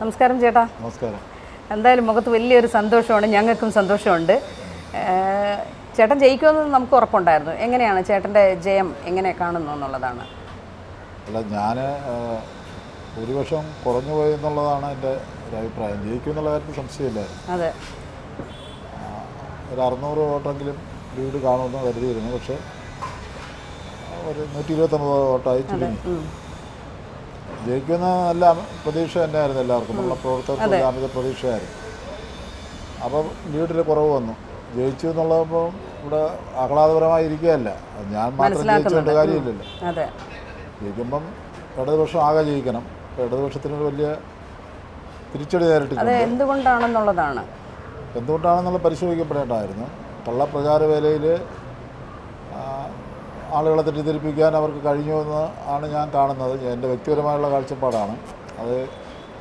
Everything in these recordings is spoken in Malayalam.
നമസ്കാരം ചേട്ടാ. നമസ്കാരം. എന്തായാലും മുഖത്ത് വലിയൊരു സന്തോഷമാണ് ഞങ്ങൾക്കും സന്തോഷമുണ്ട്. ചേട്ടൻ ജയിക്കുമെന്ന് നമുക്ക് ഉറപ്പുണ്ടായിരുന്നു. എങ്ങനെയാണ് ചേട്ടന്റെ ജയം എങ്ങനെ കാണുന്നു എന്നുള്ളതാണ്? അല്ല ഞാൻ ഒരു വർഷം കുറഞ്ഞു പോയി എന്നുള്ളതാണ് എന്റെ ഒരു അഭിപ്രായം. ജയിക്കും എന്നുള്ള കാര്യത്തിൽ സംശയമില്ലായിരുന്നു. അതെ. ഒരു അറുന്നൂറ് വോട്ടെങ്കിലും ലീഡ് കാണുമെന്ന് കരുതിയിരുന്നു. പക്ഷേ ഒരു നൂറ്റി ഇരുപത്തൊമ്പത് വോട്ടായി ചുരുങ്ങി. ജയിക്കുന്ന നല്ല പ്രതീക്ഷ തന്നെയായിരുന്നു എല്ലാവർക്കും. നമ്മളെ പ്രവർത്തകർക്ക് അമിത പ്രതീക്ഷയായിരുന്നു. അപ്പം ലീഡിൽ കുറവ് വന്നു. ജയിച്ചു എന്നുള്ളപ്പോൾ ഇവിടെ ആഹ്ലാദപരമായി ഇരിക്കുകയല്ല. ഞാൻ മാത്രം ജയിച്ചുകൊണ്ട് കാര്യമില്ലല്ലോ. ജയിക്കുമ്പം ഇടതുപക്ഷം ആകെ ജയിക്കണം. അപ്പോൾ ഇടതുപക്ഷത്തിനൊരു വലിയ തിരിച്ചടി നേരിട്ടില്ല നേരിട്ടിട്ടുണ്ട് എന്തുകൊണ്ടാണെന്നുള്ളതാണ്. എന്തുകൊണ്ടാണെന്നുള്ള പരിശോധിക്കപ്പെടേണ്ടതായിരുന്നു. കള്ളപ്രചാര വേലയിൽ ആളുകളെ തെറ്റിദ്ധരിപ്പിക്കാൻ അവർക്ക് കഴിഞ്ഞു എന്ന് ആണ് ഞാൻ കാണുന്നത്. എന്റെ വ്യക്തിപരമായുള്ള കാഴ്ചപ്പാടാണ്. അത്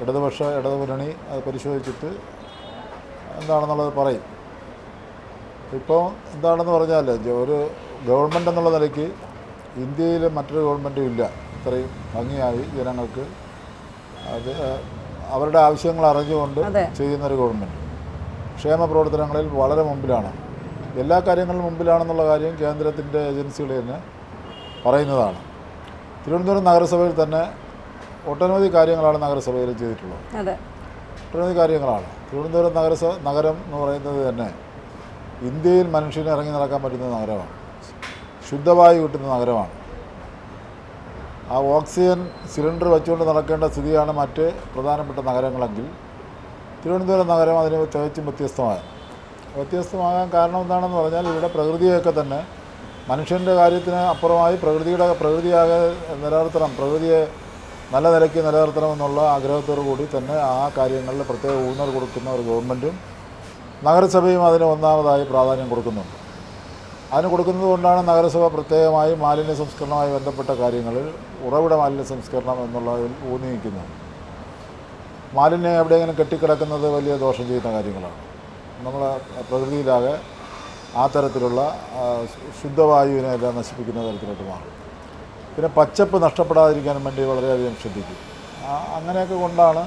ഇടതുപക്ഷ ഇടതുമുന്നണി അത് പരിശോധിച്ചിട്ട് എന്താണെന്നുള്ളത് പറയും. ഇപ്പോൾ എന്താണെന്ന് പറഞ്ഞാൽ ഒരു ഗവൺമെന്റ് എന്നുള്ള നിലയ്ക്ക് ഇന്ത്യയിൽ മറ്റൊരു ഗവൺമെന്റും ഇല്ല. ഇത്രയും ഭംഗിയായി ജനങ്ങൾക്ക് അത് അവരുടെ ആവശ്യങ്ങൾ അറിഞ്ഞുകൊണ്ട്. ചെയ്യുന്നൊരു ഗവൺമെന്റ് ക്ഷേമ പ്രവർത്തനങ്ങളിൽ വളരെ മുമ്പിലാണ്. എല്ലാ കാര്യങ്ങളും മുമ്പിലാണെന്നുള്ള കാര്യം കേന്ദ്രത്തിന്റെ ഏജൻസികൾ തന്നെ പറയുന്നതാണ്. തിരുവനന്തപുരം നഗരസഭയിൽ തന്നെ ഒട്ടനവധി കാര്യങ്ങളാണ് നഗരസഭയിൽ ചെയ്തിട്ടുള്ളത്. ഒട്ടനവധി കാര്യങ്ങളാണ്. തിരുവനന്തപുരം നഗരസഭ നഗരം എന്ന് പറയുന്നത് തന്നെ ഇന്ത്യയിൽ മനുഷ്യന് ഇറങ്ങി നടക്കാൻ പറ്റുന്ന നഗരമാണ്. ശുദ്ധവായു കിട്ടുന്ന നഗരമാണ്. ആ ഓക്സിജൻ സിലിണ്ടർ വെച്ചുകൊണ്ട് നടക്കേണ്ട സ്ഥിതിയാണ് മറ്റ് പ്രധാനപ്പെട്ട നഗരങ്ങളെങ്കിൽ തിരുവനന്തപുരം നഗരം അതിന് തികച്ചും വ്യത്യസ്തമായ വ്യത്യസ്തമാകാൻ കാരണം എന്താണെന്ന് പറഞ്ഞാൽ ഇവിടെ പ്രകൃതിയൊക്കെ തന്നെ മനുഷ്യന്റെ കാര്യത്തിന് അപ്പുറമായി പ്രകൃതിയുടെ പ്രകൃതിയാകെ നിലനിർത്തണം പ്രകൃതിയെ നല്ല നിലയ്ക്ക് നിലനിർത്തണമെന്നുള്ള ആഗ്രഹത്തോടു കൂടി തന്നെ ആ കാര്യങ്ങളിൽ പ്രത്യേക ഊന്നൽ കൊടുക്കുന്ന ഒരു ഗവൺമെന്റും നഗരസഭയും അതിന് ഒന്നാമതായി പ്രാധാന്യം കൊടുക്കുന്നുണ്ട്. അതിന് കൊടുക്കുന്നത് കൊണ്ടാണ് നഗരസഭ പ്രത്യേകമായി മാലിന്യ സംസ്കരണവുമായി ബന്ധപ്പെട്ട കാര്യങ്ങളിൽ ഉറവിട മാലിന്യ സംസ്കരണം എന്നുള്ളതിൽ ഊന്നി നിൽക്കുന്നത് മാലിന്യം എവിടെയെങ്കിലും കെട്ടിക്കിടക്കുന്നത് വലിയ ദോഷം ചെയ്യുന്ന കാര്യങ്ങളാണ്. നമ്മൾ പ്രകൃതിയിലാകെ ആ തരത്തിലുള്ള ശുദ്ധവായുവിനെ എല്ലാം നശിപ്പിക്കുന്ന തരത്തിലോട്ട് മാറും. പിന്നെ പച്ചപ്പ് നഷ്ടപ്പെടാതിരിക്കാൻ വേണ്ടി വളരെയധികം ശ്രദ്ധിക്കും. അങ്ങനെയൊക്കെ കൊണ്ടാണ്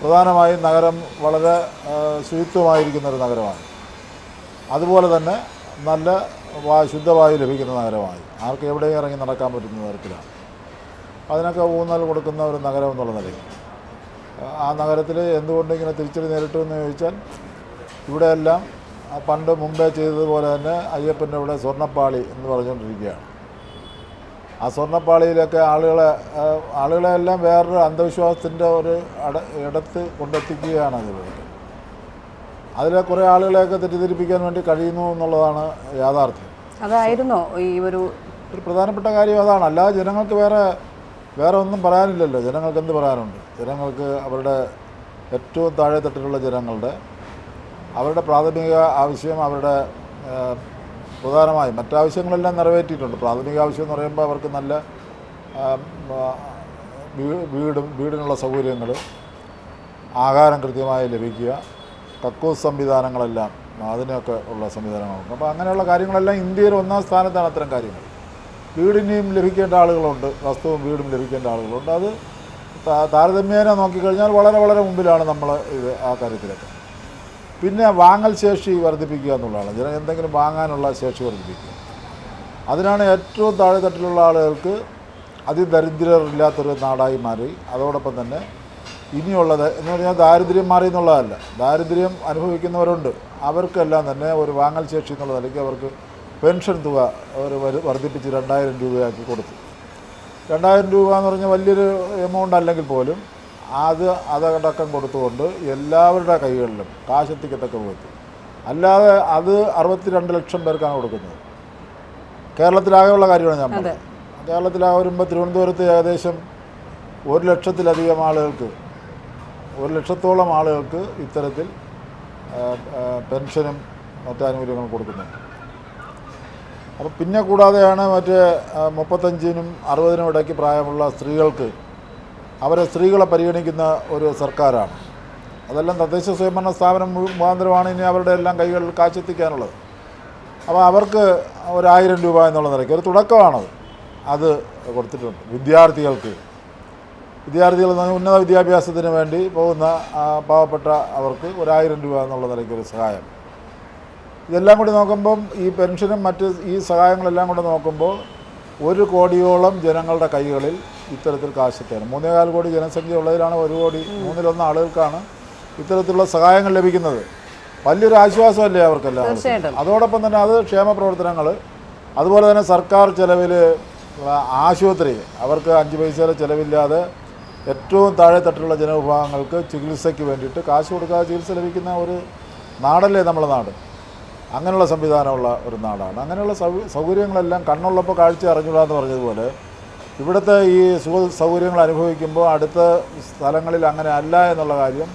പ്രധാനമായും നഗരം വളരെ ശുചിത്വമായിരിക്കുന്ന ഒരു നഗരമാണ്. അതുപോലെ തന്നെ നല്ല വാ ശുദ്ധവായു ലഭിക്കുന്ന നഗരമായി. ആർക്ക് എവിടെയും ഇറങ്ങി നടക്കാൻ പറ്റുന്ന തരത്തിലാണ്. അതിനൊക്കെ ഊന്നൽ കൊടുക്കുന്ന ഒരു നഗരം എന്നുള്ള നിലയിൽ. ആ നഗരത്തിൽ എന്തുകൊണ്ട് ഇങ്ങനെ തിരിച്ചടി നേരിട്ടു എന്ന് ചോദിച്ചാൽ ഇവിടെയെല്ലാം പണ്ട് മുമ്പേ ചെയ്തതുപോലെ തന്നെ അയ്യപ്പന്റെ ഇവിടെ സ്വർണപ്പാളി എന്ന് പറഞ്ഞുകൊണ്ടിരിക്കുകയാണ്. ആ സ്വർണപ്പാളിയിലൊക്കെ ആളുകളെ ആളുകളെല്ലാം ആളുകളെ എല്ലാം വേറൊരു അന്ധവിശ്വാസത്തിന്റെ ഒരു അട ഇടത്ത് കൊണ്ടെത്തിക്കുകയാണ് അതിലൂടെ അതിലെ കുറേ ആളുകളെയൊക്കെ തെറ്റിദ്ധരിപ്പിക്കാൻ വേണ്ടി കഴിയുന്നു എന്നുള്ളതാണ് യാഥാർത്ഥ്യം. അതായിരുന്നോ ഈ ഒരു ഒരു പ്രധാനപ്പെട്ട കാര്യം അതാണ്. അല്ലാതെ ജനങ്ങൾക്ക് വേറെ വേറെ ഒന്നും പറയാനില്ലല്ലോ. ജനങ്ങൾക്ക് എന്ത് പറയാനുണ്ട്? ജനങ്ങൾക്ക് അവരുടെ ഏറ്റവും താഴെ തട്ടിലുള്ള ജനങ്ങളുടെ അവരുടെ പ്രാഥമിക ആവശ്യം അവരുടെ പ്രധാനമായും മറ്റാവശ്യങ്ങളെല്ലാം നിറവേറ്റിയിട്ടുണ്ട്. പ്രാഥമിക ആവശ്യം എന്ന് പറയുമ്പോൾ അവർക്ക് നല്ല വീടും വീടിനുള്ള സൗകര്യങ്ങൾ ആഹാരം കൃത്യമായി ലഭിക്കുക കക്കൂസ് സംവിധാനങ്ങളെല്ലാം അതിനൊക്കെ ഉള്ള സംവിധാനങ്ങളുണ്ട്. അപ്പോൾ അങ്ങനെയുള്ള കാര്യങ്ങളെല്ലാം ഇന്ത്യയിൽ ഒന്നാം സ്ഥാനത്താണ് അത്തരം കാര്യങ്ങൾ. വീടിനെയും ലഭിക്കേണ്ട ആളുകളുണ്ട് വസ്തുവും വീടും ലഭിക്കേണ്ട ആളുകളുണ്ട്. അത് താരതമ്യേന നോക്കിക്കഴിഞ്ഞാൽ വളരെ വളരെ മുമ്പിലാണ് നമ്മൾ ഇത് ആ കാര്യത്തിലൊക്കെ. പിന്നെ വാങ്ങൽ ശേഷി വർദ്ധിപ്പിക്കുക എന്നുള്ളതാണ്. ജന എന്തെങ്കിലും വാങ്ങാനുള്ള ശേഷി വർദ്ധിപ്പിക്കുക. അതിനാണ് ഏറ്റവും താഴെത്തട്ടിലുള്ള ആളുകൾക്ക് അതിദരിദ്രരില്ലാത്തൊരു നാടായി മാറി. അതോടൊപ്പം തന്നെ ഇനിയുള്ളത് എന്ന് പറഞ്ഞാൽ ദാരിദ്ര്യം മാറി എന്നുള്ളതല്ല. ദാരിദ്ര്യം അനുഭവിക്കുന്നവരുണ്ട്. അവർക്കെല്ലാം തന്നെ ഒരു വാങ്ങൽ ശേഷി എന്നുള്ള നിലയ്ക്ക് അവർക്ക് പെൻഷൻ തുക അവർ വർദ്ധിപ്പിച്ച് രണ്ടായിരം രൂപയാക്കി കൊടുത്തു. രണ്ടായിരം രൂപ എന്ന് പറഞ്ഞാൽ വലിയൊരു എമൗണ്ട് അല്ലെങ്കിൽ പോലും അത് അതടക്കം കൊടുത്തുകൊണ്ട് എല്ലാവരുടെ കൈകളിലും കാശെത്തിക്കത്തക്ക വിധത്തിൽ. അല്ലാതെ അത് അറുപത്തിരണ്ട് ലക്ഷം പേർക്കാണ് കൊടുക്കുന്നത്. കേരളത്തിലാകെയുള്ള കാര്യമാണ് ഞാൻ പറഞ്ഞത്. കേരളത്തിലാകെ വരുമ്പോൾ തിരുവനന്തപുരത്ത് ഏകദേശം ഒരു ലക്ഷത്തിലധികം ആളുകൾക്ക് ഒരു ലക്ഷത്തോളം ആളുകൾക്ക് ഇത്തരത്തിൽ പെൻഷനും മറ്റു ആനുകൂല്യങ്ങളും കൊടുക്കുന്നുണ്ട്. അപ്പോൾ പിന്നെ കൂടാതെയാണ് മറ്റേ മുപ്പത്തഞ്ചിനും അറുപതിനും ഇടയ്ക്ക് പ്രായമുള്ള സ്ത്രീകൾക്ക് അവരെ സ്ത്രീകളെ പരിഗണിക്കുന്ന ഒരു സർക്കാരാണ്. അതെല്ലാം തദ്ദേശ സ്വയംഭരണ സ്ഥാപനം മുഖാന്തരമാണ് ഇനി അവരുടെ എല്ലാം കൈകളിൽ കാശെത്തിക്കാനുള്ളത് അപ്പോൾ അവർക്ക് ഒരായിരം രൂപ എന്നുള്ള നിലയ്ക്ക് ഒരു തുടക്കമാണത് അത്. കൊടുത്തിട്ടുണ്ട് വിദ്യാർത്ഥികൾക്ക്. വിദ്യാർത്ഥികൾ ഉന്നത വിദ്യാഭ്യാസത്തിന് വേണ്ടി പോകുന്ന പാവപ്പെട്ട അവർക്ക് ഒരായിരം രൂപ എന്നുള്ള നിലയ്ക്ക് ഒരു സഹായം. ഇതെല്ലാം കൂടി നോക്കുമ്പം ഈ പെൻഷനും മറ്റ് ഈ സഹായങ്ങളെല്ലാം കൂടെ നോക്കുമ്പോൾ ഒരു കോടിയോളം ജനങ്ങളുടെ കൈകളിൽ ഇത്തരത്തിൽ കാശെത്താണ് മൂന്നേകാൽ കോടി ജനസംഖ്യ ഉള്ളതിലാണ് ഒരു കോടി മൂന്നിലൊന്ന് ആളുകൾക്കാണ് ഇത്തരത്തിലുള്ള സഹായങ്ങൾ ലഭിക്കുന്നത്. വലിയൊരു ആശ്വാസമല്ലേ അവർക്കെല്ലാം. അതോടൊപ്പം തന്നെ അത് ക്ഷേമ പ്രവർത്തനങ്ങൾ അതുപോലെ തന്നെ സർക്കാർ ചെലവിൽ ആശുപത്രി അവർക്ക് അഞ്ച് പൈസയുടെ ചിലവില്ലാതെ ഏറ്റവും താഴെ തട്ടിലുള്ള ജനവിഭാഗങ്ങൾക്ക് ചികിത്സയ്ക്ക് വേണ്ടിയിട്ട് കാശ് കൊടുക്കാതെ ചികിത്സ ലഭിക്കുന്ന ഒരു നാടല്ലേ നമ്മുടെ നാട്. അങ്ങനെയുള്ള സംവിധാനമുള്ള ഒരു നാടാണ്. അങ്ങനെയുള്ള സൗ സൗകര്യങ്ങളെല്ലാം കണ്ണുള്ളപ്പോൾ കാഴ്ച അറിഞ്ഞുകൂടാന്ന് പറഞ്ഞതുപോലെ ഇവിടുത്തെ ഈ സുഖ സൗകര്യങ്ങൾ അനുഭവിക്കുമ്പോൾ അടുത്ത സ്ഥലങ്ങളിൽ അങ്ങനെ അല്ല എന്നുള്ള കാര്യം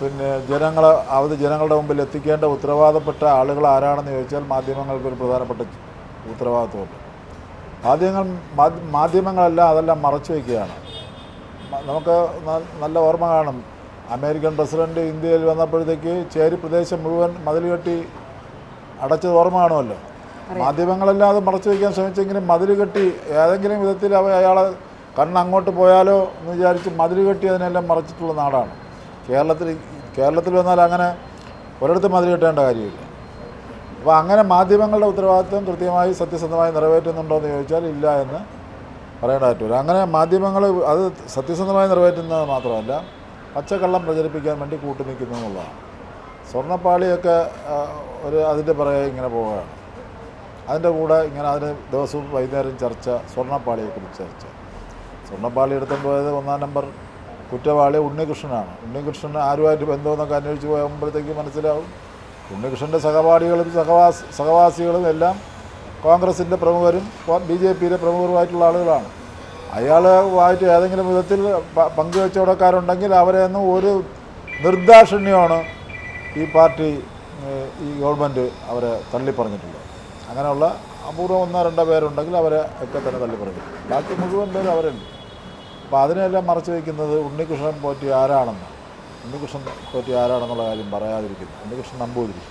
പിന്നെ ജനങ്ങൾ അവത് ജനങ്ങളുടെ മുമ്പിൽ എത്തിക്കേണ്ട ഉത്തരവാദപ്പെട്ട ആളുകൾ ആരാണെന്ന് ചോദിച്ചാൽ മാധ്യമങ്ങൾക്ക് ഒരു പ്രധാനപ്പെട്ട ഉത്തരവാദിത്വമുണ്ട്. മാധ്യമങ്ങൾ മാധ്യമങ്ങളല്ല അതെല്ലാം മറച്ചു വയ്ക്കുകയാണ്. നമുക്ക് നല്ല ഓർമ്മ കാണും. അമേരിക്കൻ പ്രസിഡന്റ് ഇന്ത്യയിൽ വന്നപ്പോഴത്തേക്ക് ചേരി പ്രദേശം മുഴുവൻ മതിൽ കെട്ടി അടച്ചത് ഓർമ്മ കാണുമല്ലോ. മാധ്യമങ്ങളെല്ലാം അത് മറച്ചു വയ്ക്കാൻ ശ്രമിച്ചെങ്കിലും മതിൽ കെട്ടി ഏതെങ്കിലും വിധത്തിൽ അവ അയാളെ കണ്ണ് അങ്ങോട്ട് പോയാലോ എന്ന് വിചാരിച്ച് മതിൽ കെട്ടി അതിനെല്ലാം മറച്ചിട്ടുള്ള നാടാണ്. കേരളത്തിൽ കേരളത്തിൽ വന്നാൽ അങ്ങനെ ഒരിടത്ത് മതിൽ കെട്ടേണ്ട കാര്യമില്ല. അപ്പോൾ അങ്ങനെ മാധ്യമങ്ങളുടെ ഉത്തരവാദിത്വം കൃത്യമായി സത്യസന്ധമായി നിറവേറ്റുന്നുണ്ടോ എന്ന് ചോദിച്ചാൽ ഇല്ല എന്ന് പറയേണ്ട പറ്റില്ല അങ്ങനെ മാധ്യമങ്ങൾ അത് സത്യസന്ധമായി നിറവേറ്റുന്നത് മാത്രമല്ല പച്ചക്കള്ളം പ്രചരിപ്പിക്കാൻ വേണ്ടി കൂട്ടുനിൽക്കുന്നു എന്നുള്ളതാണ്. സ്വർണപ്പാളിയൊക്കെ ഒരു അതിന്റെ പുറകെ ഇങ്ങനെ പോവുകയാണ്. അതിന്റെ കൂടെ ഇങ്ങനെ അതിന് ദിവസവും വൈകുന്നേരം ചർച്ച സ്വർണപ്പാളിയെക്കുറിച്ച് ചർച്ച. സ്വർണപ്പാളി എടുത്തുകൊണ്ട് പോയത് ഒന്നാം നമ്പർ കുറ്റവാളി ഉണ്ണികൃഷ്ണനാണ്. ഉണ്ണികൃഷ്ണൻ ആരുമായിട്ട് ബന്ധമെന്നൊക്കെ അന്വേഷിച്ച് പോകുമ്പോഴത്തേക്ക് മനസ്സിലാവും. ഉണ്ണികൃഷ്ണന്റെ സഹപാഠികളും സഹവാസ സഹവാസികളും എല്ലാം കോൺഗ്രസിന്റെ പ്രമുഖരും ബി ജെ പിയിലെ പ്രമുഖരുമായിട്ടുള്ള ആളുകളാണ്. അയാളുമായിട്ട് ഏതെങ്കിലും വിധത്തിൽ പങ്കുവെച്ചവടക്കാരുണ്ടെങ്കിൽ അവരെ ഒന്നും ഒരു നിർദാക്ഷിണ്യമാണ് ഈ പാർട്ടി ഈ ഗവൺമെന്റ് അവരെ തള്ളിപ്പറഞ്ഞിട്ടുള്ളത്. അങ്ങനെയുള്ള അപൂർവം ഒന്നോ രണ്ടോ പേരുണ്ടെങ്കിൽ അവരെ ഒക്കെ തന്നെ തള്ളിപ്പറയും. ബാക്കി മുഴുവൻ പേരും അവരുണ്ട് അപ്പോൾ അതിനെല്ലാം മറച്ചു വയ്ക്കുന്നത് ഉണ്ണികൃഷ്ണൻ പോറ്റി ആരാണെന്ന്. ഉണ്ണികൃഷ്ണൻ പോറ്റി ആരാണെന്നുള്ള കാര്യം പറയാതിരിക്കുന്നു ഉണ്ണികൃഷ്ണൻ നമ്പൂതിരി.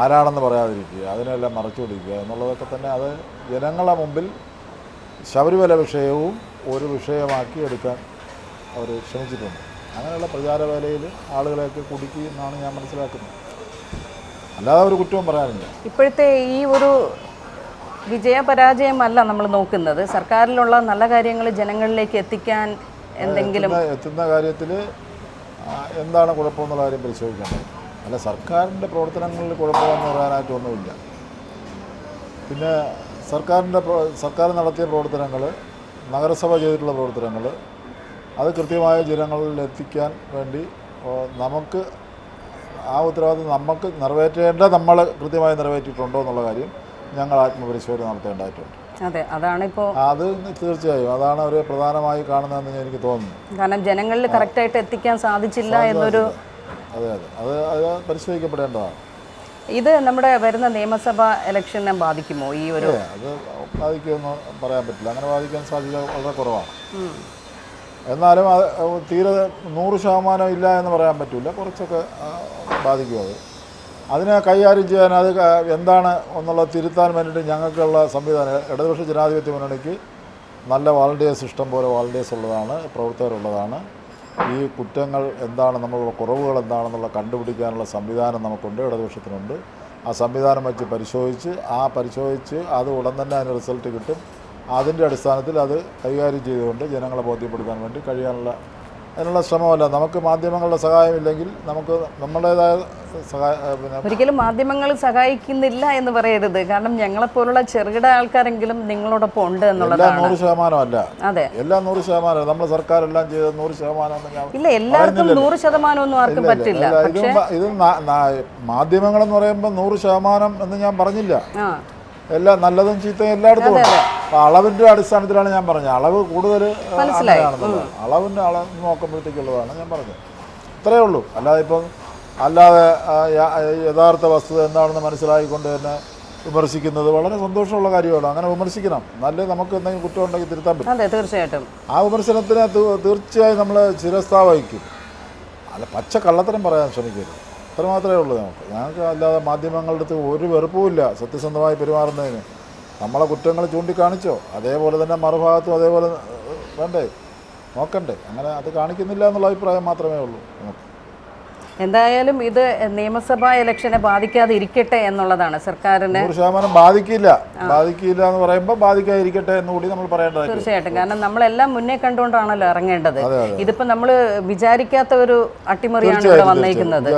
ആരാണെന്ന് പറയാതിരിക്കുക. അതിനെല്ലാം മറച്ചു പിടിക്കുക എന്നുള്ളതൊക്കെ തന്നെ അത് ജനങ്ങളെ മുമ്പിൽ ശബരിമല വിഷയവും ഒരു വിഷയമാക്കി എടുക്കാൻ അവർ ശ്രമിച്ചിട്ടുണ്ട്. അങ്ങനെയുള്ള പ്രചാരവേലയിൽ ആളുകളെയൊക്കെ കുടുക്കി എന്നാണ് ഞാൻ മനസ്സിലാക്കുന്നത്. അല്ലാതെ ഒരു കുറ്റവും പറയാനില്ല. ഇപ്പോഴത്തെ ഈ ഒരു വിജയപരാജയമല്ല നമ്മൾ നോക്കുന്നത്. സർക്കാരിലുള്ള നല്ല കാര്യങ്ങൾ ജനങ്ങളിലേക്ക് എത്തിക്കാൻ എന്തെങ്കിലും എത്തുന്ന കാര്യത്തിൽ എന്താണ് കുഴപ്പമെന്നുള്ള കാര്യം പരിശോധിക്കേണ്ടത് അല്ല സർക്കാരിന്റെ പ്രവർത്തനങ്ങളിൽ കുഴപ്പമെന്ന് പറയാനായിട്ട് ഒന്നുമില്ല. പിന്നെ സർക്കാരിന്റെ സർക്കാർ നടത്തിയ പ്രവർത്തനങ്ങൾ നഗരസഭ ചെയ്തിട്ടുള്ള പ്രവർത്തനങ്ങൾ അത് കൃത്യമായ ജനങ്ങളിൽ എത്തിക്കാൻ വേണ്ടി നമുക്ക് ആ ഉത്തരവാദിത്വം നമുക്ക് നിറവേറ്റേണ്ട നമ്മൾ കൃത്യമായി നിറവേറ്റിയിട്ടുണ്ടോ എന്നുള്ള കാര്യം ഞങ്ങൾ ആത്മപരിശോധന നടത്തേണ്ടതായിട്ടുണ്ട്. അതെ അതാണ് ഇപ്പോൾ അത് തീർച്ചയായും അതാണ് അവർ പ്രധാനമായി കാണുന്നതെന്ന് എനിക്ക് തോന്നുന്നു. കാരണം ജനങ്ങളിൽ കറക്റ്റായിട്ട് എത്തിക്കാൻ സാധിച്ചില്ല എന്നൊരു അതെ അതെ. അത് അത് പരിശോധിക്കപ്പെടേണ്ടതാണ്. ഇത് നമ്മുടെ വരുന്ന നിയമസഭാ ഇലക്ഷനെ ബാധിക്കുമോ? ഈ ഒരു അത് ബാധിക്കുമെന്ന് പറയാൻ പറ്റില്ല. അങ്ങനെ ബാധിക്കാൻ സാധ്യത വളരെ കുറവാണ്. എന്നാലും അത് തീരെ നൂറ് ശതമാനം ഇല്ല എന്ന് പറയാൻ പറ്റില്ല കുറച്ചൊക്കെ ബാധിക്കും അത്. അതിനെ കൈകാര്യം ചെയ്യാൻ അത് എന്താണ് എന്നുള്ള തിരുത്താൻ വേണ്ടിയിട്ട് ഞങ്ങൾക്കുള്ള സംവിധാനം ഇടതുപക്ഷ ജനാധിപത്യ മുന്നണിക്ക് നല്ല വാളണ്ടിയേഴ്സ് ഇഷ്ടം പോലെ വാളണ്ടിയേഴ്സ് ഉള്ളതാണ് പ്രവർത്തകരുള്ളതാണ്. ഈ കുറ്റങ്ങൾ എന്താണ് നമ്മളുടെ കുറവുകൾ എന്താണെന്നുള്ള കണ്ടുപിടിക്കാനുള്ള സംവിധാനം നമുക്കുണ്ട് ഇടതുപക്ഷത്തിനുണ്ട്. ആ സംവിധാനം വെച്ച് പരിശോധിച്ച് ആ പരിശോധിച്ച് അത് ഉടൻ തന്നെ അതിന് റിസൾട്ട് കിട്ടും. അതിന്റെ അടിസ്ഥാനത്തിൽ അത് കൈകാര്യം ചെയ്തുകൊണ്ട് ജനങ്ങളെ ബോധ്യപ്പെടുത്താൻ വേണ്ടി കഴിയാനുള്ള അതിനുള്ള ശ്രമമല്ല. നമുക്ക് മാധ്യമങ്ങളുടെ സഹായമില്ലെങ്കിൽ നമുക്ക് നമ്മുടേതായ സഹായ ഒരിക്കലും മാധ്യമങ്ങൾ സഹായിക്കുന്നില്ല എന്ന് പറയരുത്. കാരണം ഞങ്ങളെപ്പോലുള്ള ചെറുകിട ആൾക്കാരെങ്കിലും നിങ്ങളോടൊപ്പം ഉണ്ട് എന്നുള്ളതാണ്. നൂറ് ശതമാനമല്ല. അതെ. എല്ലാം നൂറ് ശതമാനം നമ്മൾ സർക്കാർ എല്ലാം ചെയ്ത് നൂറ് ശതമാനം ഇല്ല എല്ലാവർക്കും നൂറ് ശതമാനം ഒന്നും ആർക്കും പറ്റില്ല. ഇത് മാധ്യമങ്ങളെന്ന് പറയുമ്പോൾ നൂറ് ശതമാനം എന്ന് ഞാൻ പറഞ്ഞില്ല. എല്ലാം നല്ലതും ചീത്തയും എല്ലായിടത്തും ഉണ്ട്. അപ്പൊ അളവിന്റെ അടിസ്ഥാനത്തിലാണ് ഞാൻ പറഞ്ഞത്. അളവ് കൂടുതൽ അളവിന്റെ അങ്ങനെയാണെന്നുള്ളത് അളവിന്റെ അളവ് നോക്കുമ്പോഴത്തേക്കുള്ളതാണ് ഞാൻ പറഞ്ഞത്. ഇത്രയേ ഉള്ളൂ. അല്ലാതെ ഇപ്പം അല്ലാതെ യഥാർത്ഥ വസ്തുത എന്താണെന്ന് മനസ്സിലായിക്കൊണ്ട് തന്നെ വിമർശിക്കുന്നത് വളരെ സന്തോഷമുള്ള കാര്യമാണ്. അങ്ങനെ വിമർശിക്കണം. നല്ല നമുക്ക് എന്തെങ്കിലും കുറ്റം ഉണ്ടെങ്കിൽ തിരുത്താൻ പറ്റും. അതെ തീർച്ചയായിട്ടും. ആ വിമർശനത്തിന് തീർച്ചയായും നമ്മൾ ശിരസ്ഥാ വഹിക്കും അല്ല പച്ച കള്ളത്തരം പറയാൻ ശ്രമിക്കരുത്. അത്ര മാത്രമേ ഉള്ളൂ നമുക്ക്. ഞങ്ങൾക്ക് അല്ലാതെ മാധ്യമങ്ങളുടെ അടുത്ത് ഒരു വെറുപ്പുമില്ല സത്യസന്ധമായി പെരുമാറുന്നതിന്. നമ്മളെ കുറ്റങ്ങൾ ചൂണ്ടിക്കാണിച്ചോ? അതേപോലെ തന്നെ മറുഭാഗത്തും അതേപോലെ വേണ്ടേ? നോക്കണ്ടേ? അങ്ങനെ അത് കാണിക്കുന്നില്ല എന്നുള്ള അഭിപ്രായം മാത്രമേ ഉള്ളൂ നമുക്ക്. എന്തായാലും ഇത് നിയമസഭാ ഇലക്ഷനെ ബാധിക്കാതെ ഇരിക്കട്ടെ എന്നുള്ളതാണ് സർക്കാരിന് നൂറ് ശതമാനം ബാധിക്കില്ല. ബാധിക്കില്ല എന്ന് പറയുമ്പോൾ ബാധിക്കാതിരിക്കട്ടെ എന്ന് കൂടി നമ്മൾ പറയേണ്ടത് തീർച്ചയായിട്ടും. കാരണം നമ്മളെല്ലാം മുന്നേ കണ്ടുകൊണ്ടാണല്ലോ ഇറങ്ങേണ്ടത്. ഇതിപ്പോ നമ്മൾ വിചാരിക്കാത്ത ഒരു അട്ടിമറിയാണ് ഇവിടെ വന്നേക്കുന്നത്.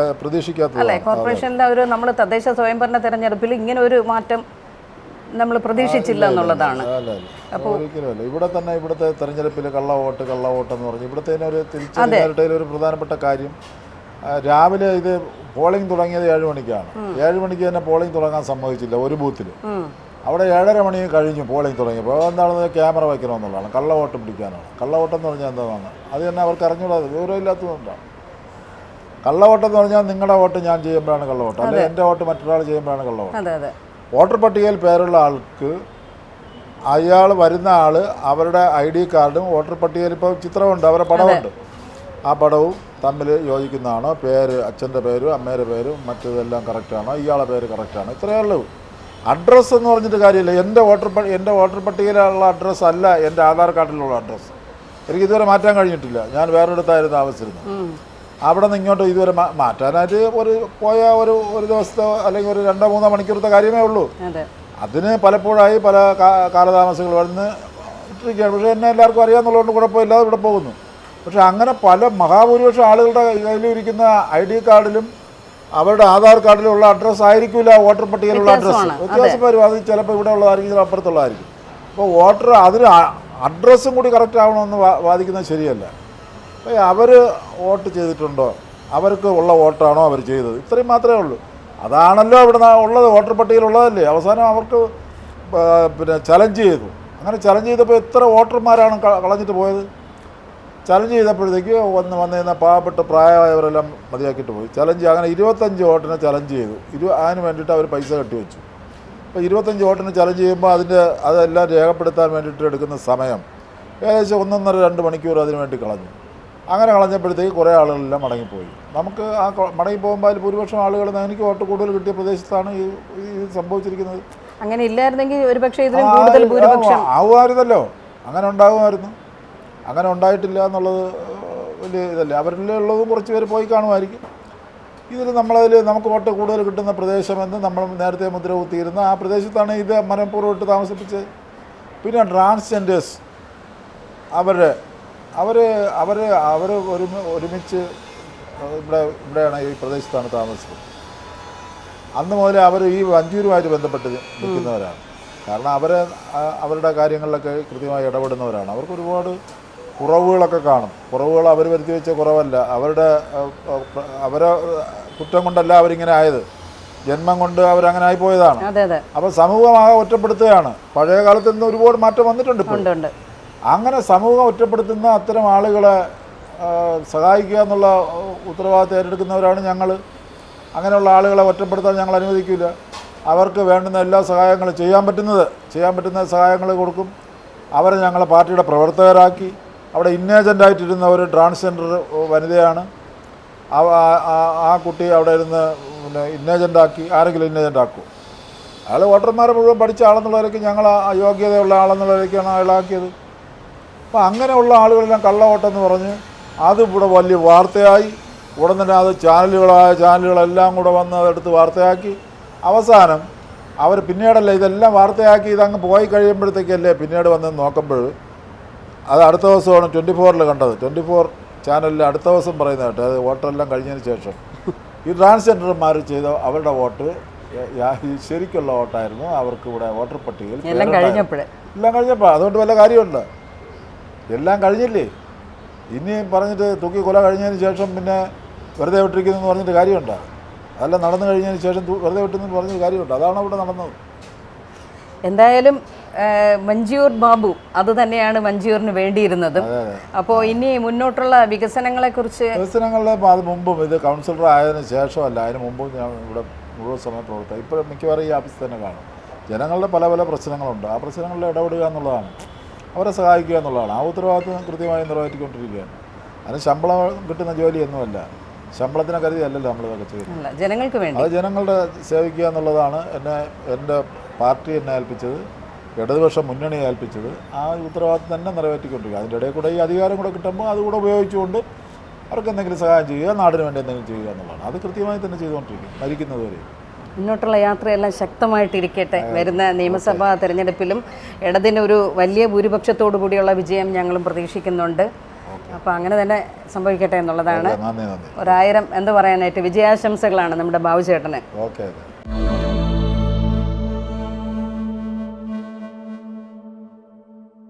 അല്ലെ? കോർപ്പറേഷനിലെ ഒരു നമ്മൾ തദ്ദേശ സ്വയംഭരണ തെരഞ്ഞെടുപ്പിൽ ഇങ്ങനെ ഒരു മാറ്റം നമ്മൾ പ്രതീക്ഷിച്ചില്ല എന്നുള്ളതാണ്. അപ്പോൾ ഇവിടെ തന്നെ ഇവിടുത്തെ തെരഞ്ഞെടുപ്പിൽ കള്ള വോട്ട് കള്ള വോട്ട് എന്ന് പറഞ്ഞു ഇവിടുത്തെ ഒരു തിരിച്ചറിഞ്ഞ ഒരു പ്രധാനപ്പെട്ട കാര്യം രാവിലെ ഇത് പോളിംഗ് തുടങ്ങിയത് ഏഴ് മണിക്കാണ്. ഏഴ് മണിക്ക് തന്നെ പോളിംഗ് തുടങ്ങാൻ സമ്മതിച്ചില്ല ഒരു ബൂത്തിൽ അവിടെ ഏഴര മണി കഴിഞ്ഞു പോളിംഗ് തുടങ്ങിയപ്പോൾ എന്താണെന്ന് ക്യാമറ വയ്ക്കണമെന്നുള്ളതാണ് കള്ള വോട്ട് പിടിക്കാനാണ്. കള്ള വോട്ടെന്ന് പറഞ്ഞാൽ എന്താണ്? അത് തന്നെ അവർക്ക് അറിഞ്ഞൂടാതെ വിവരമില്ലാത്തതുകൊണ്ടാണ് കള്ള വോട്ടെന്ന് പറഞ്ഞാൽ നിങ്ങളുടെ വോട്ട് ഞാൻ ചെയ്യുമ്പോഴാണ് കള്ള വോട്ട് അല്ലെങ്കിൽ എന്റെ വോട്ട് മറ്റൊരാൾ ചെയ്യുമ്പോഴാണ് കള്ള വോട്ട്. അതെ അതെ. വോട്ടർ പട്ടികയിൽ പേരുള്ള ആൾക്ക് അയാൾ വരുന്ന ആൾ അവരുടെ ഐ ഡി കാർഡും വോട്ടർ പട്ടികയിൽ ഇപ്പോൾ ചിത്രമുണ്ട് അവരുടെ പടമുണ്ട്. ആ പടവും തമ്മിൽ യോജിക്കുന്നതാണോ. പേര് അച്ഛന്റെ പേരും അമ്മയുടെ പേരും മറ്റേതെല്ലാം കറക്റ്റാണോ ഇയാളെ പേര് കറക്റ്റാണോ ഇത്രയേ ഉള്ളൂ. അഡ്രസ്സ് എന്ന് പറഞ്ഞിട്ട് കാര്യമില്ല. എന്റെ വോട്ടർ പട്ടി എന്റെ വോട്ടർ പട്ടികയിലുള്ള അഡ്രസ്സ് അല്ല എന്റെ ആധാർ കാർഡിലുള്ള അഡ്രസ്സ് എനിക്ക് ഇതുവരെ മാറ്റാൻ കഴിഞ്ഞിട്ടില്ല. ഞാൻ വേറൊരിടത്തായിരുന്നു താമസിച്ചിരുന്നത്. ഉം. അവിടെ നിന്ന് ഇങ്ങോട്ട് ഇതുവരെ മാറ്റാനായിട്ട് ഒരു പോയ ഒരു ഒരു ദിവസത്തെ അല്ലെങ്കിൽ ഒരു രണ്ടോ മൂന്നോ മണിക്കൂറത്തെ കാര്യമേ ഉള്ളൂ. അതെ. അതിന് പലപ്പോഴായി പല കാലതാമസങ്ങൾ വന്ന് ഇട്ടിരിക്കുകയാണ്. പക്ഷേ എന്നെ എല്ലാവർക്കും അറിയാമെന്നുള്ളതുകൊണ്ട് കുഴപ്പമില്ലാതെ ഇവിടെ പോകുന്നു. പക്ഷേ അങ്ങനെ പല മഹാഭൂരിപക്ഷം ആളുകളുടെ കയ്യിലിരിക്കുന്ന ഐ ഡി കാർഡിലും അവരുടെ ആധാർ കാർഡിലുള്ള അഡ്രസ്സ് ആയിരിക്കില്ല വോട്ടർ പട്ടികയിലുള്ള അഡ്രസ്സ്. വ്യത്യാസം വരും അത് ചിലപ്പോൾ ഇവിടെ ഉള്ളതായിരിക്കും ചിലപ്പോൾ അപ്പുറത്തുള്ളതായിരിക്കും. അപ്പോൾ വോട്ടർ അതിന് അഡ്രസ്സും കൂടി കറക്റ്റ് ആവണമെന്ന് വാദിക്കുന്നത് ശരിയല്ല. അപ്പോൾ അവർ വോട്ട് ചെയ്തിട്ടുണ്ടോ? അവർക്ക് ഉള്ള വോട്ടാണോ അവർ ചെയ്തത്? ഇത്രയും മാത്രമേ ഉള്ളൂ. അതാണല്ലോ ഇവിടെ ഉള്ളത് വോട്ടർ പട്ടികയിലുള്ളതല്ലേ. അവസാനം അവർക്ക് പിന്നെ ചലഞ്ച് ചെയ്തു. അങ്ങനെ ചലഞ്ച് ചെയ്തപ്പോൾ എത്ര വോട്ടർമാരാണ് കളഞ്ഞിട്ട് പോയത്? ചലഞ്ച് ചെയ്തപ്പോഴത്തേക്ക് വന്ന് വന്നിരുന്ന പാവപ്പെട്ട പ്രായമായവരെല്ലാം മതിയാക്കിയിട്ട് പോയി. ചലഞ്ച് അങ്ങനെ ഇരുപത്തഞ്ച് വോട്ടിനെ ചലഞ്ച് ചെയ്തു. ഇരു അതിന് വേണ്ടിയിട്ട് അവർ പൈസ കെട്ടിവെച്ചു അപ്പോൾ ഇരുപത്തഞ്ച് വോട്ടിന് ചലഞ്ച് ചെയ്യുമ്പോൾ അതിന്റെ അതെല്ലാം രേഖപ്പെടുത്താൻ വേണ്ടിയിട്ട് എടുക്കുന്ന സമയം ഏകദേശം ഒന്നൊന്നര രണ്ട് മണിക്കൂർ അതിന് വേണ്ടി കളഞ്ഞു. അങ്ങനെ കളഞ്ഞപ്പോഴത്തേക്ക് കുറേ ആളുകളെല്ലാം മടങ്ങിപ്പോയി. നമുക്ക് ആ മടങ്ങിപ്പോകുമ്പോൾ അതിൽ ഭൂരിപക്ഷം ആളുകൾ എനിക്ക് വോട്ട് കൂടുതൽ കിട്ടിയ പ്രദേശത്താണ് ഈ ഇത് സംഭവിച്ചിരിക്കുന്നത്. അങ്ങനെ ഇല്ലായിരുന്നെങ്കിൽ ഒരുപക്ഷെ ഇതിലും കൂടുതൽ ഭൂരിപക്ഷം. ആവുമായിരുന്നല്ലോ. അങ്ങനെ ഉണ്ടാകുമായിരുന്നു അങ്ങനെ ഉണ്ടായിട്ടില്ല എന്നുള്ളത് വലിയ ഇതല്ലേ. അവരിലുള്ളതും കുറച്ച് പേര് പോയി കാണുമായിരിക്കും. ഇതിൽ നമ്മളതിൽ നമുക്ക് വോട്ട് കൂടുതൽ കിട്ടുന്ന പ്രദേശമെന്ന് നമ്മൾ നേരത്തെ മുദ്ര കുത്തിയിരുന്ന ആ പ്രദേശത്താണ് ഇത് മനഃപൂർവമായിട്ട് താമസിപ്പിച്ചത്. പിന്നെ ട്രാൻസ്ജെൻഡേഴ്സ് അവർ അവർ അവർ അവർ ഒരുമി ഒരുമിച്ച് ഇവിടെ ഇവിടെയാണ് ഈ പ്രദേശത്താണ് താമസിക്കുന്നത്. അന്ന് മുതൽ അവർ ഈ വഞ്ചൂരുമായിട്ട് ബന്ധപ്പെട്ട് നിൽക്കുന്നവരാണ്. കാരണം അവരെ അവരുടെ കാര്യങ്ങളിലൊക്കെ കൃത്യമായി ഇടപെടുന്നവരാണ്. അവർക്ക് ഒരുപാട് കുറവുകളൊക്കെ കാണും. കുറവുകൾ അവർ വരുത്തി വെച്ച കുറവല്ല. അവരുടെ അവരെ കുറ്റം കൊണ്ടല്ല അവരിങ്ങനെ ആയത്. ജന്മം കൊണ്ട് അവരങ്ങനെ ആയിപ്പോയതാണ് അതെ അതെ. അപ്പോൾ സമൂഹമാകെ ഒറ്റപ്പെടുത്തുകയാണ്. പഴയ കാലത്ത് നിന്ന് ഒരുപാട് മാറ്റം വന്നിട്ടുണ്ട് ഇപ്പോൾ അങ്ങനെ സമൂഹം ഒറ്റപ്പെടുത്തുന്ന അത്തരം ആളുകളെ സഹായിക്കുക എന്നുള്ള ഉത്തരവാദിത്തം ഏറ്റെടുക്കുന്നവരാണ് ഞങ്ങൾ അങ്ങനെയുള്ള ആളുകളെ ഒറ്റപ്പെടുത്താൻ ഞങ്ങൾ അനുവദിക്കില്ല. അവർക്ക് വേണ്ടുന്ന എല്ലാ സഹായങ്ങളും ചെയ്യാൻ പറ്റുന്നത്. ചെയ്യാൻ പറ്റുന്ന സഹായങ്ങൾ കൊടുക്കും. അവരെ ഞങ്ങളെ പാർട്ടിയുടെ പ്രവർത്തകരാക്കി. അവിടെ ഇന്നേജന്റായിട്ടിരുന്ന ഒരു ട്രാൻസ്ജെൻഡർ വനിതയാണ്. ആ- കുട്ടി അവിടെ ഇരുന്ന് പിന്നെ ഇന്നേജന്റാക്കി ആരെങ്കിലും ഇന്നേജന്റാക്കും അയാൾ വോട്ടർമാരെ മുഴുവൻ പഠിച്ച ആളെന്നുള്ളവരേക്ക് ഞങ്ങൾ അയോഗ്യതയുള്ള യോഗ്യതയുള്ള ആളെന്നുള്ളവരേക്കാണ് അയാളാക്കിയത്. അപ്പോൾ അങ്ങനെയുള്ള ആളുകളെല്ലാം കള്ളവോട്ടെന്ന് പറഞ്ഞ് അത് ഇവിടെ വലിയ വാർത്തയായി. ഉടൻ തന്നെ അത് ചാനലുകളായ ചാനലുകളെല്ലാം കൂടെ വന്ന് അതെടുത്ത് വാർത്തയാക്കി. അവസാനം അവർ പിന്നീടല്ല ഇതെല്ലാം വാർത്തയാക്കി ഇതങ്ങ് പോയി കഴിയുമ്പോഴത്തേക്കല്ലേ പിന്നീട് വന്ന് നോക്കുമ്പോൾ അത് അടുത്ത ദിവസമാണ് ട്വന്റി ഫോറിൽ കണ്ടത്. ട്വന്റി ഫോർ ചാനലിൽ അടുത്ത ദിവസം പറയുന്നത് കേട്ടോ. അത് വോട്ടെല്ലാം കഴിഞ്ഞതിന് ശേഷം. ഈ ട്രാൻസ്ജെൻഡർമാർ ചെയ്ത അവരുടെ വോട്ട് ശരിക്കുള്ള വോട്ടായിരുന്നു. അവർക്ക് ഇവിടെ വോട്ടർ പട്ടികയിൽ എല്ലാം കഴിഞ്ഞപ്പോൾ എല്ലാം കഴിഞ്ഞപ്പോൾ അതുകൊണ്ട് വല്ല കാര്യമുണ്ട്? എല്ലാം കഴിഞ്ഞില്ലേ? ഇനി പറഞ്ഞിട്ട് തൂക്കി കൊല കഴിഞ്ഞതിന് ശേഷം പിന്നെ വെറുതെ വിട്ടിരിക്കുന്നു പറഞ്ഞിട്ട് കാര്യമുണ്ടോ? അതെല്ലാം നടന്നു കഴിഞ്ഞതിന് ശേഷം വെറുതെ വിട്ടെന്ന് പറഞ്ഞിട്ട് കാര്യമുണ്ട്? അതാണ് അവിടെ നടന്നത്? എന്തായാലും ആ, മഞ്ജൂർ ബാബു അത് തന്നെയാണ് മഞ്ജൂറിന് വേണ്ടിയിരുന്നതും. അപ്പോൾ ഇനി മുന്നോട്ടുള്ള വികസനങ്ങളെ കുറിച്ച് വികസനങ്ങളുടെ അത് മുമ്പും ഇത് കൗൺസിലർ ആയതിനു ശേഷമല്ല അതിന് മുമ്പും ഞാൻ ഇവിടെ മുഴുവൻ സമയം പ്രവർത്തനം ഇപ്പോൾ മിക്കവാറും ഈ ഓഫീസ് തന്നെ കാണും. ജനങ്ങളുടെ പല പല പ്രശ്നങ്ങളുണ്ട്. ആ പ്രശ്നങ്ങളിൽ ഇടപെടുക എന്നുള്ളതാണ്. അവരെ സഹായിക്കുക എന്നുള്ളതാണ്. ആ ഉത്തരവാദിത്വം കൃത്യമായി നിറവേറ്റിക്കൊണ്ടിരിക്കുകയാണ് അതിന് ശമ്പളം കിട്ടുന്ന ജോലിയൊന്നുമല്ല. ശമ്പളത്തിനെ കരുതി അല്ലല്ലോ നമ്മളിതൊക്കെ ചെയ്യുന്നത്. അല്ല ജനങ്ങൾക്ക് വേണ്ടി. അത് ജനങ്ങളുടെ സേവിക്കുക എന്നുള്ളതാണ് എന്നെ എന്റെ പാർട്ടി എന്നെ ഏൽപ്പിച്ചത്. ഇടതുപക്ഷം മുന്നണി ഏൽപ്പിച്ചത് ആ ഉത്തരവാദിത്വം തന്നെ നിറവേറ്റിക്കൊണ്ടിരിക്കുക. അതിന്റെ ഇടയിൽ കൂടെ ഈ അധികാരം കൂടെ കിട്ടുമ്പോൾ അതുകൂടെ ഉപയോഗിച്ചുകൊണ്ട് അവർക്ക് എന്തെങ്കിലും സഹായം ചെയ്യുക നാടിന് വേണ്ടി എന്തെങ്കിലും ചെയ്യുക എന്നുള്ളതാണ്. അത് കൃത്യമായി തന്നെ ചെയ്തുകൊണ്ടിരിക്കും മരിക്കുന്നതുവരെ മുന്നോട്ടുള്ള യാത്രയെല്ലാം ശക്തമായിട്ടിരിക്കട്ടെ. വരുന്ന നിയമസഭാ തെരഞ്ഞെടുപ്പിലും ഒരു വലിയ ഭൂരിപക്ഷത്തോടു കൂടിയുള്ള വിജയം ഞങ്ങളും പ്രതീക്ഷിക്കുന്നുണ്ട്. അപ്പോൾ അങ്ങനെ തന്നെ സംഭവിക്കട്ടെ എന്നുള്ളതാണ്. ഒരായിരം എന്ത് പറയാനായിട്ട് വിജയാശംസകളാണ് നമ്മുടെ ബാബു ചേട്ടന് ഓക്കെ.